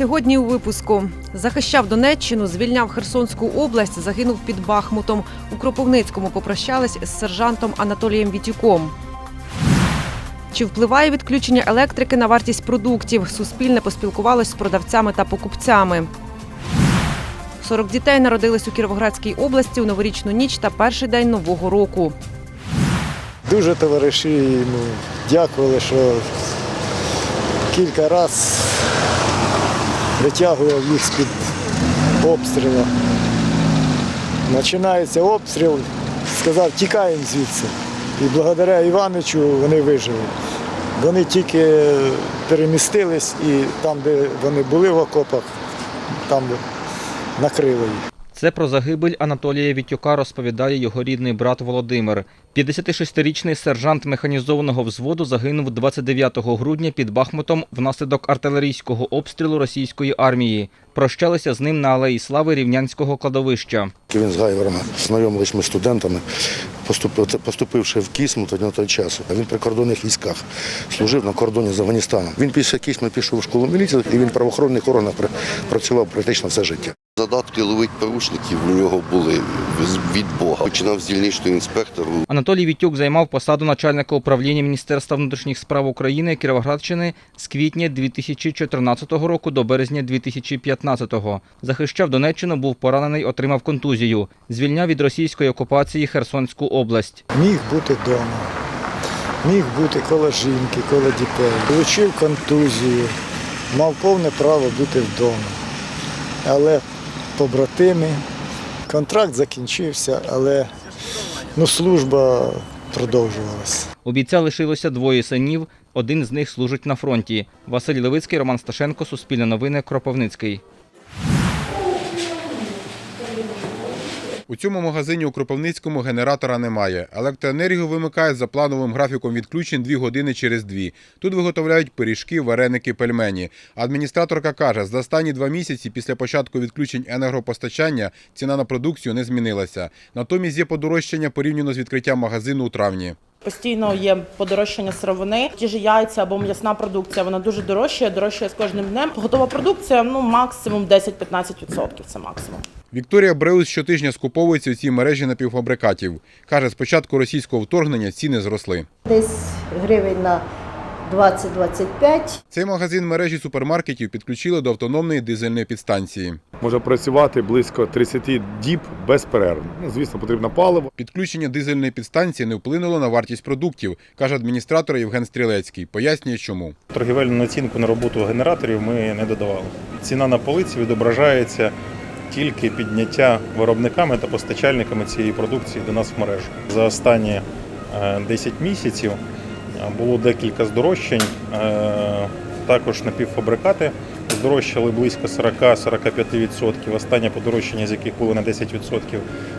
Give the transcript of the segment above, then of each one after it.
Сьогодні у випуску захищав Донеччину, звільняв Херсонську область, загинув під Бахмутом. У Кропивницькому попрощались з сержантом Анатолієм Вітюком. Чи впливає відключення електрики на вартість продуктів? Суспільне поспілкувалось з продавцями та покупцями. 40 дітей народились у Кіровоградській області у новорічну ніч та перший день нового року. Дуже товариші йому дякували, що кілька разів витягував їх з-під обстрілу. Починається обстріл, сказав, тікаємо звідси. І благодаря Іваничу вони вижили. Вони тільки перемістились і там, де вони були в окопах, там накрили їх. Це про загибель Анатолія Вітюка розповідає його рідний брат Володимир. 56-річний сержант механізованого взводу загинув 29 грудня під Бахмутом внаслідок артилерійського обстрілу російської армії. Прощалися з ним на алеї слави рівнянського кладовища. Він з Гайвером знайомились ми студентами, поступивши в Кісму тоді на той час. Він при кордонних військах служив на кордоні з Афганістаном. Він після Кісми пішов в школу міліції і він в правоохоронних органах працював практично все життя. Задатки ловить порушників у нього були від Бога. Починав з дільничного інспектору. Анатолій Вітюк займав посаду начальника управління Міністерства внутрішніх справ України Кіровоградщини з квітня 2014 року до березня 2015-го. Захищав Донеччину, був поранений, отримав контузію. Звільняв від російської окупації Херсонську область. Міг бути вдома, міг бути коло жінки, коло дітей. Получив контузію, мав повне право бути вдома. Але побратими, контракт закінчився, але ну, служба продовжувалася. У бійця лишилося двоє синів. Один з них служить на фронті. Василь Левицький, Роман Сташенко, Суспільне новини, Кропивницький. У цьому магазині у Кропивницькому генератора немає. Електроенергію вимикають за плановим графіком відключень 2 години через 2. Тут виготовляють пиріжки, вареники, пельмені. Адміністраторка каже, за останні два місяці після початку відключень енергопостачання ціна на продукцію не змінилася. Натомість є подорожчання порівняно з відкриттям магазину у травні. Постійно є подорожчання сировини. Ті ж яйця або м'ясна продукція, вона дуже дорожчає, дорожчає з кожним днем. Готова продукція, ну максимум 10-15%. Це максимум. Вікторія Бреус щотижня скуповується у цій мережі напівфабрикатів. Каже, з початку російського вторгнення ціни зросли. Десь гривень на 20-25. Цей магазин мережі супермаркетів підключили до автономної дизельної підстанції. може працювати близько 30 діб без перерв. Ну, звісно, потрібно паливо. Підключення дизельної підстанції не вплинуло на вартість продуктів, каже адміністратор Євген Стрілецький. Пояснює, чому. Торгівельну націнку на роботу генераторів ми не додавали. Ціна на полиці відображається тільки підняття виробниками та постачальниками цієї продукції до нас в мережу. За останні е, 10 місяців е, було декілька здорожчань. Е, Також напівфабрикати здорожчали близько 40-45%. Останнє подорожчання з яких було на 10%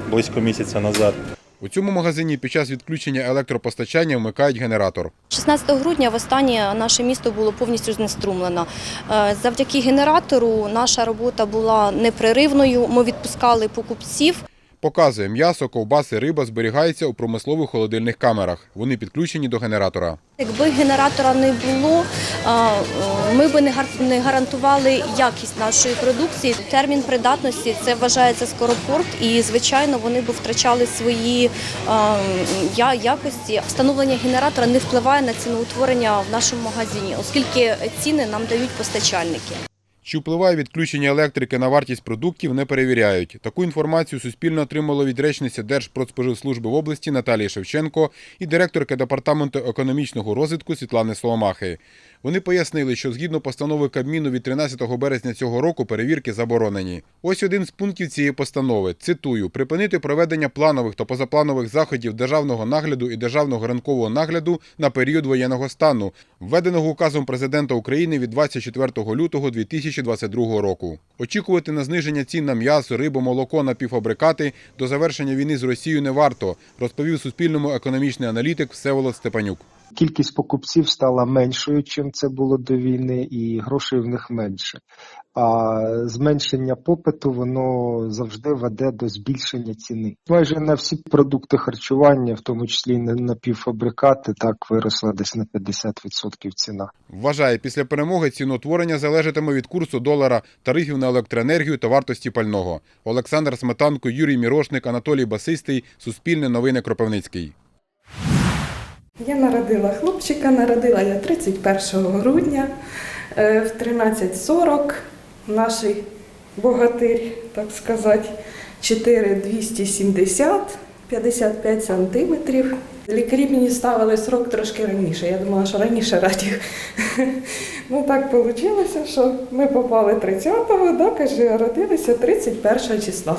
близько місяця назад. У цьому магазині під час відключення електропостачання вмикають генератор. 16 грудня востаннє наше місто було повністю знеструмлено. Е, Завдяки генератору наша робота була непреривною. Ми відпускали покупців. Показує, м'ясо, ковбаси, риба зберігаються у промислових холодильних камерах. Вони підключені до генератора. Якби генератора не було, ми би не гар- гарантували якість нашої продукції. Термін придатності це вважається скоропорт, і звичайно вони б втрачали свої якості. Встановлення генератора не впливає на ціноутворення в нашому магазині, оскільки ціни нам дають постачальники. Чи впливає відключення електрики на вартість продуктів, не перевіряють. Таку інформацію Суспільно отримало від речниці Держпродспоживслужби в області Наталії Шевченко і директорки департаменту економічного розвитку Світлани Соломахи. Вони пояснили, що згідно постанови Кабміну від 13 березня цього року перевірки заборонені. Ось один з пунктів цієї постанови. Цитую: припинити проведення планових та позапланових заходів державного нагляду і державного ринкового нагляду на період воєнного стану, введеного указом президента України від 24 лютого 2022 року. Очікувати на зниження цін на м'ясо, рибу, молоко, напівфабрикати до завершення війни з Росією не варто, розповів Суспільному економічний аналітик Всеволод Степанюк. Кількість покупців стала меншою, чим це було до війни, і грошей в них менше. А зменшення попиту воно завжди веде до збільшення ціни. Майже на всі продукти харчування, в тому числі і на напівфабрикати, так виросла десь на 50% ціна. Вважає, після перемоги ціноутворення залежатиме від курсу долара, тарифів на електроенергію та вартості пального. Олександр Сметанко, Юрій Мірошник, Анатолій Басистий, Суспільне новини Кропивницький. Я народила хлопчика, народила я 31 грудня е, в 13.40. Наш богатир, так сказати, 4,270, 55 сантиметрів. Лікарі мені ставили срок трошки раніше. Я думала, що раніше раді. Ну так вийшло, що ми попали 30-го, да, каже, родилися 31 числа.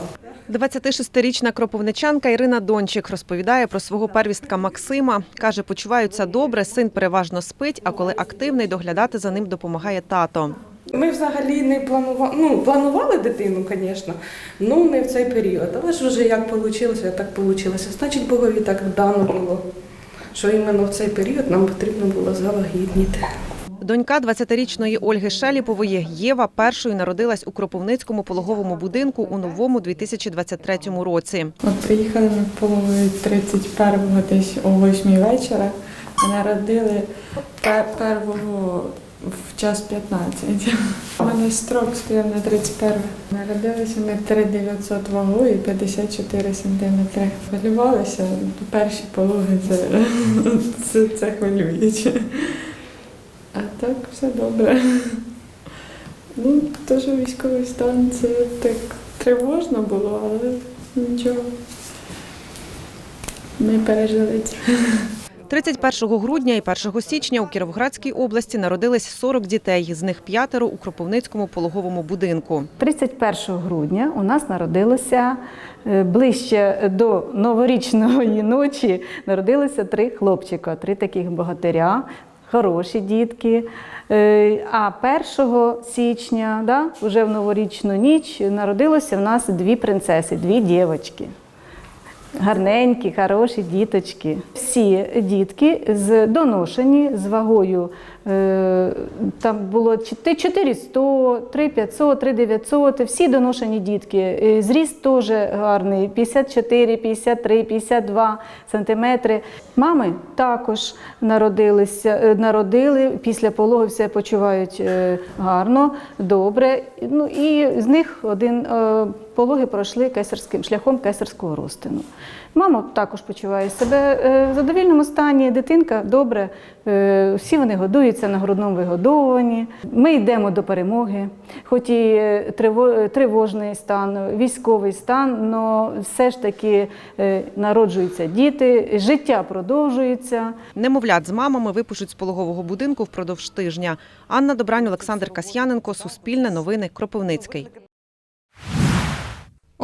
26-річна кропивничанка Ірина Дончик розповідає про свого первістка Максима. Каже, почуваються добре, син переважно спить, а коли активний, доглядати за ним допомагає тато. Ми взагалі не планували, ну, планували дитину, звісно, ну не в цей період. Але ж вже як вийшло, так вийшло. Значить, Богові так дано було, що іменно в цей період нам потрібно було завагітніти. Донька 20-річної Ольги Шеліпової Єва першою народилась у Кропивницькому пологовому будинку у новому 2023 році. От приїхали ми в половину 31-го десь о 8 вечора, народили пе- первого в час 15. У мене строк стояв на 31. Народилися ми 3900 вагою і 54 сантиметри. Хвилювалися, перші пологи це, це, це хвилююче. Так все добре. Ну, то, що військовий стан, це так тривожно було, але нічого. Ми пережили це. 31 грудня і 1 січня у Кіровоградській області народились 40 дітей, з них п'ятеро у Кропивницькому пологовому будинку. 31 грудня у нас народилося е, ближче до новорічної ночі. Народилося три хлопчика, три таких богатиря, хороші дітки. Е, А 1 січня, да, вже в новорічну ніч, народилося в нас дві принцеси, дві дівчатки. Гарненькі, хороші діточки. Всі дітки з доношені з вагою. Е, Там було 400, 3500, 3900, всі доношені дітки. Е, Зріст теж гарний, 54, 53, 52 сантиметри. Мами також народилися, е, народили, після пологу все почувають гарно, добре. Ну і з них один пологи пройшли кесарським шляхом кесарського розтину. Мама також почуває себе е, в задовільному стані, дитинка добре, е, всі вони годуються на грудному вигодовуванні. Ми йдемо до перемоги, хоч і е, тривожний стан, військовий стан, але все ж таки народжуються діти, життя продовжується. Немовлят з мамами випишуть з пологового будинку впродовж тижня. Анна Добрань, Олександр Касьяненко, Суспільне новини, Кропивницький.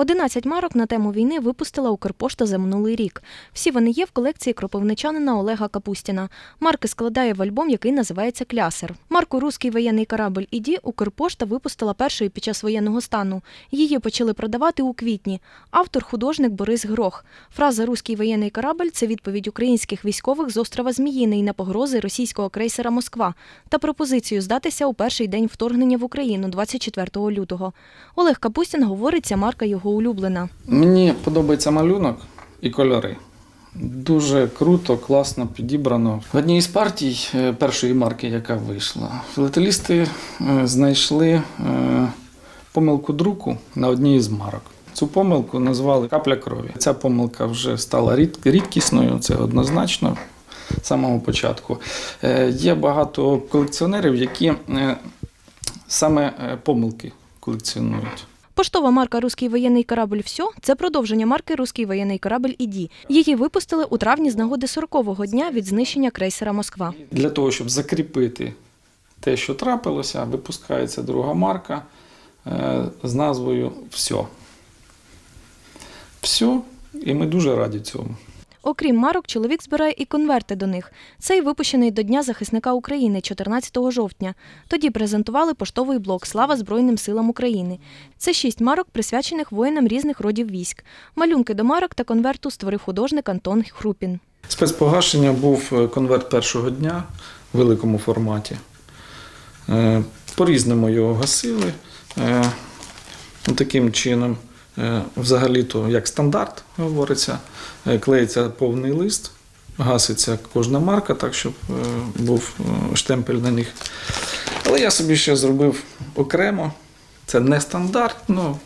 11 марок на тему війни випустила Укрпошта за минулий рік. Всі вони є в колекції кропивничанина Олега Капустіна. Марки складає в альбом, який називається Клясер. Марку Руський воєнний корабль Іді Укрпошта випустила першою під час воєнного стану. Її почали продавати у квітні. Автор художник Борис Грох. Фраза Руський воєнний корабль це відповідь українських військових з острова Зміїний на погрози російського крейсера Москва та пропозицію здатися у перший день вторгнення в Україну 24 лютого. Олег Капустін говорить, ця марка його улюблена. Мені подобається малюнок і кольори. Дуже круто, класно підібрано. В одній із партій е, першої марки, яка вийшла, філателісти е, знайшли е, помилку друку на одній із марок. Цю помилку назвали капля крові. Ця помилка вже стала рід- рідкісною, це однозначно з самого початку. Є багато колекціонерів, які саме помилки колекціонують. Поштова марка Руський воєнний корабль «Всьо» – це продовження марки Руський воєнний корабль Іді. Її випустили у травні з нагоди 40-го дня від знищення крейсера Москва. Для того, щоб закріпити те, що трапилося, випускається друга марка е, з назвою Все. Все, і ми дуже раді цьому. Окрім марок, чоловік збирає і конверти до них. Цей випущений до Дня захисника України 14 жовтня. Тоді презентували поштовий блок Слава Збройним силам України. Це шість марок, присвячених воїнам різних родів військ. Малюнки до марок та конверту створив художник Антон Хрупін. Спецпогашення був е, конверт першого дня в великому форматі. Е, По-різному його гасили. Е, Таким чином, взагалі-то, як стандарт говориться, е, клеїться повний лист, гаситься кожна марка, так, щоб е, був е, штемпель на них. Але я собі ще зробив окремо. Це не стандарт, ну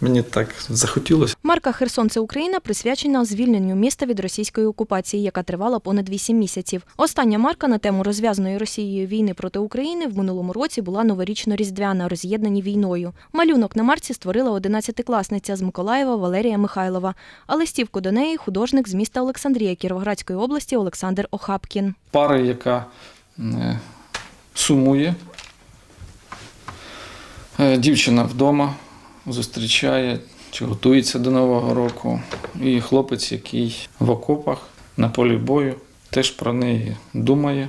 мені так захотілося. Марка Херсон це Україна присвячена звільненню міста від російської окупації, яка тривала понад 8 місяців. Остання марка на тему розв'язаної Росією війни проти України в минулому році була новорічно-різдвяна, роз'єднані війною. Малюнок на марці створила 11-класниця з Миколаєва Валерія Михайлова. А листівку до неї художник з міста Олександрія Кіровоградської області Олександр Охапкін. Пари, яка е, сумує. Е, Дівчина вдома зустрічає чи готується до Нового року. І хлопець, який в окопах на полі бою, теж про неї думає.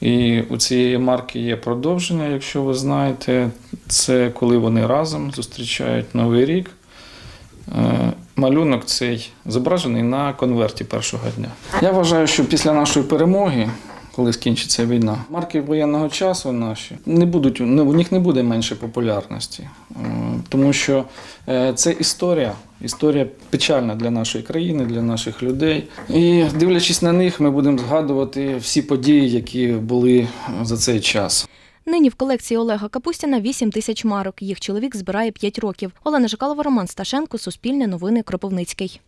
І у цієї марки є продовження, якщо ви знаєте, це коли вони разом зустрічають Новий рік. Е, Малюнок цей зображений на конверті першого дня. Я вважаю, що після нашої перемоги, коли скінчиться війна, марки воєнного часу наші не будуть, не, у них не буде менше популярності, Е, тому що е, це історія, історія печальна для нашої країни, для наших людей. І дивлячись на них, ми будемо згадувати всі події, які були за цей час. Нині в колекції Олега Капустіна 8 тисяч марок. Їх чоловік збирає 5 років. Олена Жикалова, Роман Сташенко, Суспільне новини Кропивницький.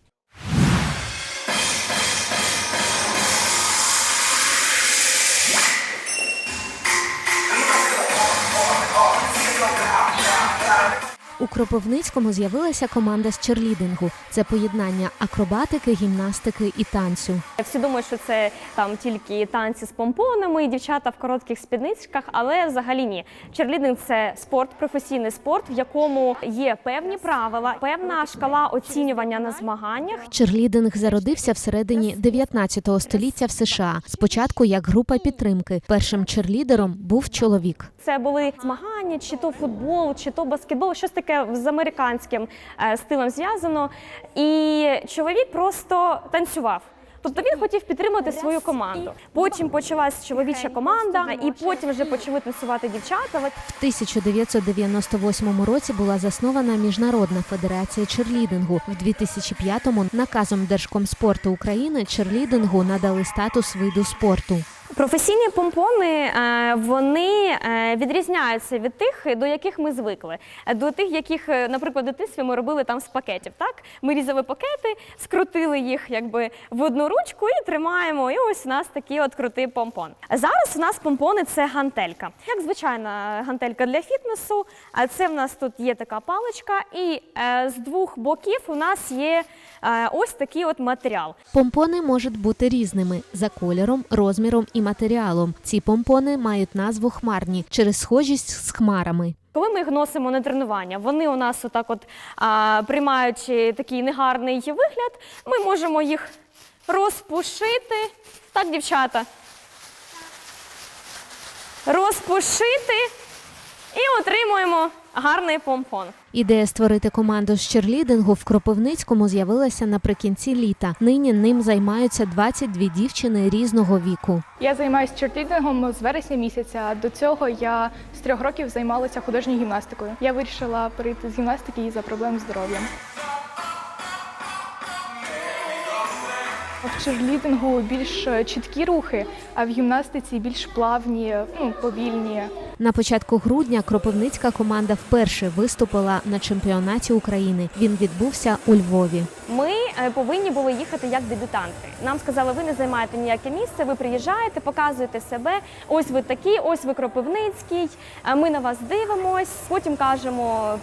У Кропивницькому з'явилася команда з черлідингу. Це поєднання акробатики, гімнастики і танцю. Всі думають, що це там тільки танці з помпонами, і дівчата в коротких спідничках, але взагалі ні. Черлідинг це спорт, професійний спорт, в якому є певні правила, певна шкала оцінювання на змаганнях. Черлідинг зародився всередині 19 століття в США. Спочатку як група підтримки. Першим черлідером був чоловік. Це були змагання, чи то футбол, чи то баскетбол, щось таке з американським е, стилем зв'язано. І чоловік просто танцював. Тобто він хотів підтримати свою команду. Потім почалась чоловіча команда, і потім вже почали танцювати дівчата. В 1998 році була заснована Міжнародна федерація черлідингу. В 2005-му наказом Держкомспорту України черлідингу надали статус виду спорту. Професійні помпони е, вони е, відрізняються від тих, до яких ми звикли. До тих, яких, е, наприклад, в дитинстві ми робили там з пакетів. Так ми різали пакети, скрутили їх якби в одну ручку і тримаємо. І ось у нас такий от крутий помпон. Зараз у нас помпони це гантелька, як звичайна гантелька для фітнесу. А це в нас тут є така паличка, і з двох боків у нас є ось такий от матеріал. Помпони можуть бути різними за кольором, розміром і матеріалом. Ці помпони мають назву хмарні через схожість з хмарами. Коли ми їх носимо на тренування, вони у нас отак от а, приймаючи такий негарний вигляд, ми можемо їх розпушити. Так, дівчата. Розпушити і отримуємо гарний помпон. Ідея створити команду з черлідингу в Кропивницькому з'явилася наприкінці літа. Нині ним займаються 22 дівчини різного віку. Я займаюся черлідингом з вересня місяця. До цього я з трьох років займалася художньою гімнастикою. Я вирішила перейти з гімнастики за проблем здоров'ям. В черлідингу більш чіткі рухи, а в гімнастиці більш плавні, ну, повільні. На початку грудня кропивницька команда вперше виступила на чемпіонаті України. Він відбувся у Львові. Ми е, повинні були їхати як дебютанти. Нам сказали, ви не займаєте ніяке місце, ви приїжджаєте, показуєте себе. Ось ви такі, ось ви Кропивницький. е, Ми на вас дивимось. Потім кажемо,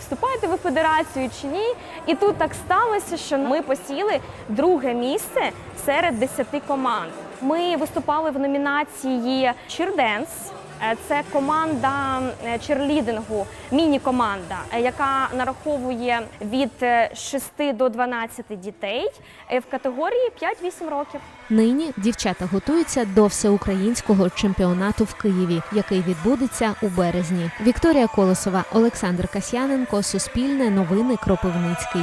вступаєте ви в федерацію чи ні. І тут так сталося, що ми посіли друге місце серед десяти команд. Ми виступали в номінації Чірденс. Е, Це команда е, черлідингу, міні-команда, е, яка нараховує від е, 6 до 12 дітей в категорії 5-8 років. Нині дівчата готуються до всеукраїнського чемпіонату в Києві, який відбудеться у березні. Вікторія Колосова, Олександр Касьяненко, Суспільне, Новини Кропивницький.